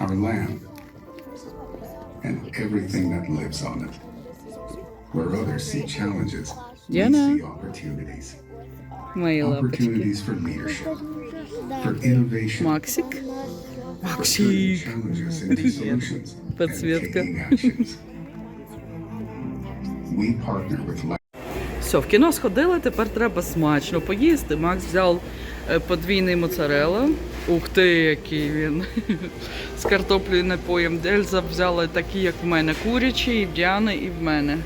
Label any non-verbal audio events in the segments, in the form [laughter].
our land, and everything that lives on it. Where others see challenges, we Diana. see opportunities. Мої лапочки. Opportunities for leadership, for innovation, Максик. for turning Максик. challenges into [laughs] solutions, and Подсветка. taking actions. We partner with life. Все, в кіно сходили, тепер треба смачно поїсти. Макс взяв е, подвійний моцарелла. Ух ти, який він. [laughs] З картоплею напоєм. Дельза взяла такі, як в мене, курячі, і в Діани, і в мене.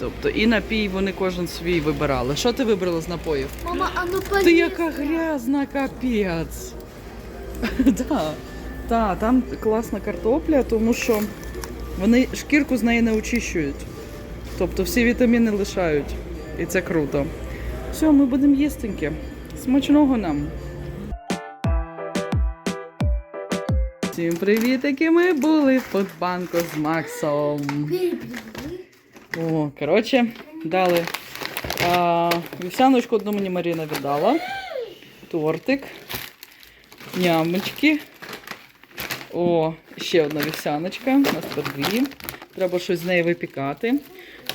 Тобто і напій вони кожен свій вибирали. Що ти вибрала з напоїв? Мама, а ну Ти яка грязна, капець. [laughs] да. Та, там класна картопля, тому що вони шкірку з неї не очищують. Тобто всі вітаміни лишають. І це круто. Все, ми будемо їстеньки. Смачного нам. Всім привіт, які ми були в Фудбанку з Максом. О, коротше, дали а, вівсяночку одну мені Маріна віддала. Тортик. Нямочки. О, ще одна вівсяночка. У нас по дві. Треба щось з неї випікати.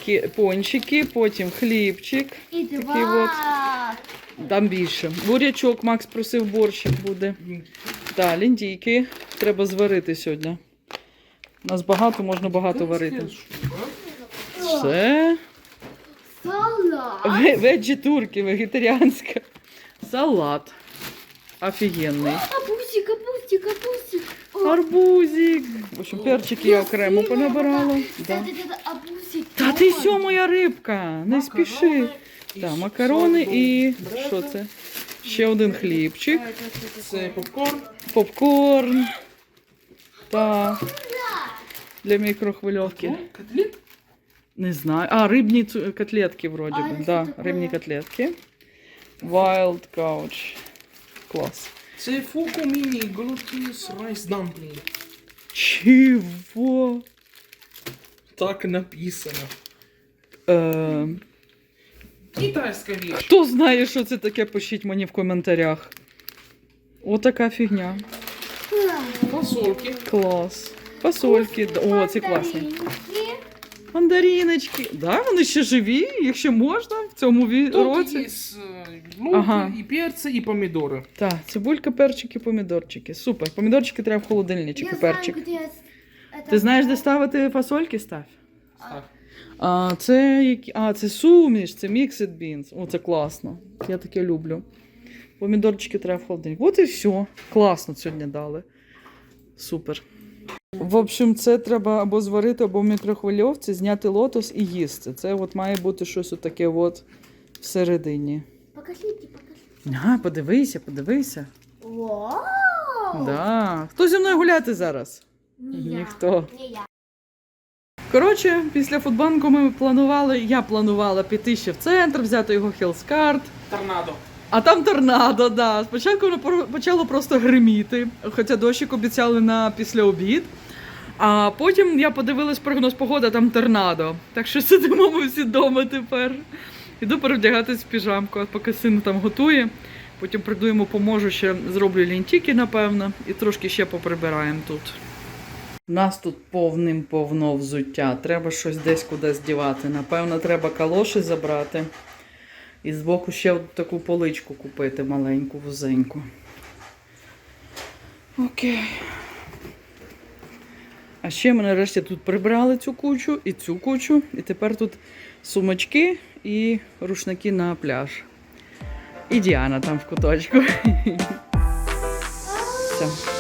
Кі- Пончики, потім хлібчик. І Такий два. Там більше. Бурячок, Макс просив борщик буде. Так, ліндійки. Треба зварити сьогодні. У нас багато, можна багато варити. Все. Салат. Ве- Веджі турки, вегетаріанська. Салат. Офігенний. Капустик, капустик, капустик. Арбузик. В общем, перчики я окремо понабирала. Да. Да-да-да, арбузик. Та ти сьо моя рибка, не спіши. Так, макарони і що це? Ще один хлібчик, Це попкорн. попкорн. Та для мікрохвильовки. Котлет? Не знаю. А, рибні цу- котлетки вроді А, би. це Да, таке. рибні котлетки. Wild couch. Клас. Це фуку міні глутіс райс дамплінг. Чого? Так написано. Е, Китайська річ. хто знає, що це таке, пишіть мені в коментарях. Отака фігня. Фасольки. Клас. Фасольки. О, це класні. Мандаріночки. Да, вони ще живі, їх ще можна в цьому ві- Тут році. є луки, Ага. і перці, і помідори. Так, цибулька, перчики, помідорчики. Супер. Помідорчики треба в холодильничок і перчик. Ти знаєш, де ставити фасольки? Став. А, це які. А, це суміш, це mixed beans. О, це класно. Я таке люблю. Помідорчики треба в холодильник. От і все. Класно сьогодні дали. Супер. В общем, це треба або зварити, або в мікрохвильовці, зняти лотос і їсти. Це от має бути щось таке от всередині. Покажіть, покажіть. А, подивися, подивися. Вау! Да. Хто зі мною гуляти зараз? Я. Ніхто. Не я. Коротше, після футбанку ми планували, я планувала піти ще в центр, взяти його хілскарт. Торнадо. А там торнадо, да. Спочатку воно пор- почало просто гриміти, хоча дощик обіцяли на після обід. А потім я подивилась прогноз погоди, там торнадо. Так що сидимо ми всі вдома тепер. Іду перевдягатись в піжамку, а поки син там готує. Потім прийду йому поможу, ще зроблю лінтіки, напевно, і трошки ще поприбираємо тут. У нас тут повним повно взуття. Треба щось десь кудись дівати. Напевно, треба калоші забрати. І збоку ще таку поличку купити маленьку, вузеньку. Окей. А ще ми нарешті тут прибрали цю кучу і цю кучу. І тепер тут сумочки і рушники на пляж. І Діана там в куточку. [laughs] Все.